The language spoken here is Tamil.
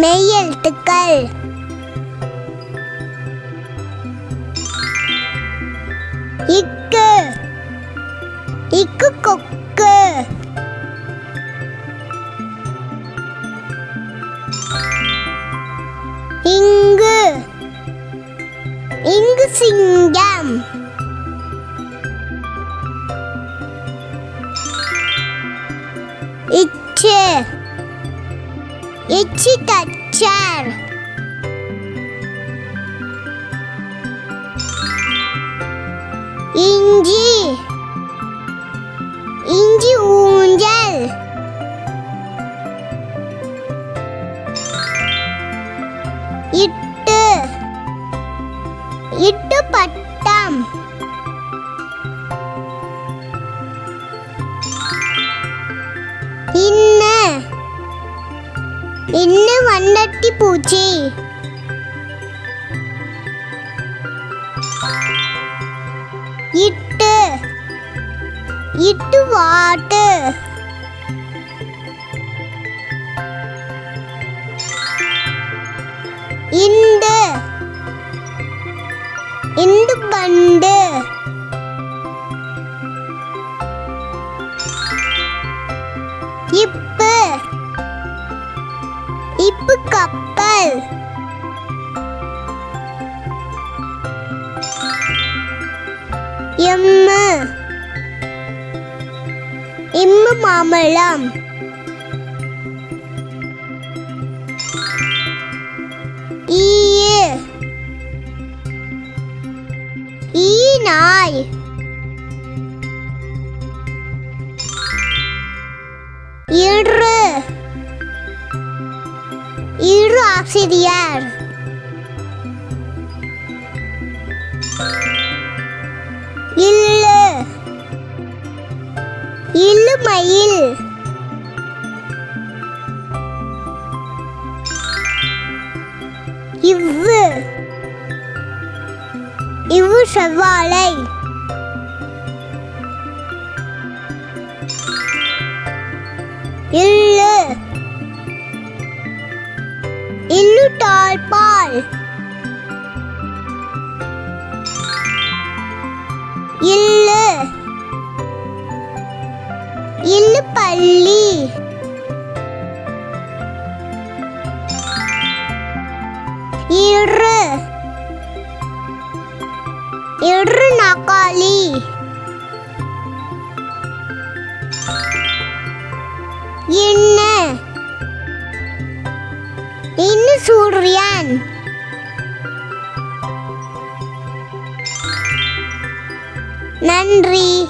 மெய்யெழுத்துக்கள் இக்கு. இக்கு கொக்கு. இங்கு. இங்கு சிங்கம். இச்சு. இச்சி தச்சர் இஞ்சி இஞ்சி ஊஞ்சல் இட்டு இட்டு பட்டம் இன்ன இன்ன வண்ணட்டி பூச்சி இட்டு இட்டு வாட்டு இந்த இந்து பண்டு இப்பு இப்பு கப்பல். எம்மு இம்மு மாம்பழம் ஈயு ஈ. நாய். இரு இரு ஆசிரியர். இல்லு. இல்லு இவ்வு. இவ்வு செவ்வாழை. இல்லு. இல்லு பள்ளி. இரு. இரு நாக்காளி. என்ன? இன்னு சூரியன்? நன்றி.